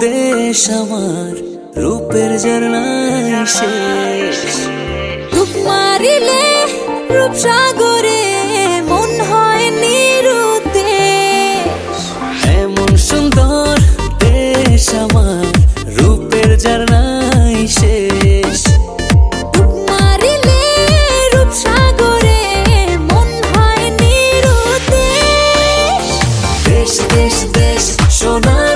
দেশ আমার রূপের ঝর্ণায় শেষ। ডুব মারিলে মন হয় নিরুদ্দেশ। এমন সুন্দর দেশ আমার রূপের শেষ। মন দেশ দেশ সোনার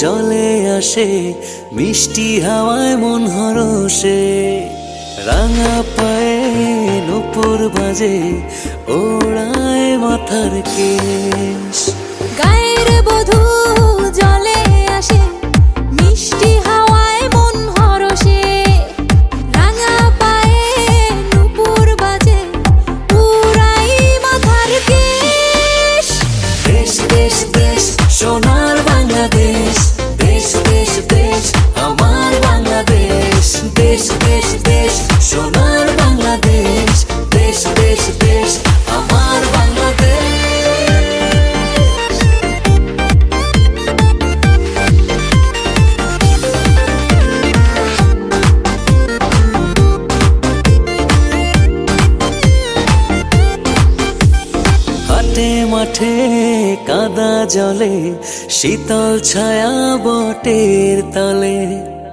জলে আসে, মিষ্টি হাওয়ায় মন হরসে রাঙা পায়ে নুপুর বাজে, ওড়ায় মাথার কেশ। গায়ের বধূ হাটে মাঠে কাদা জলে শীতল ছায়া বটের তলে।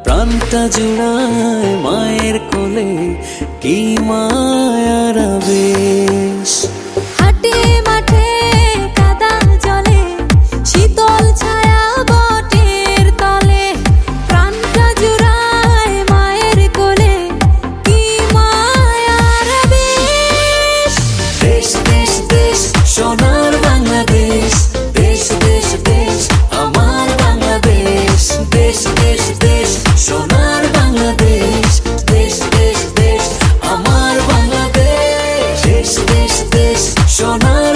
প্রাণটা জুড়ায় মায়ের কোলে কি মায়ারাবে সোনার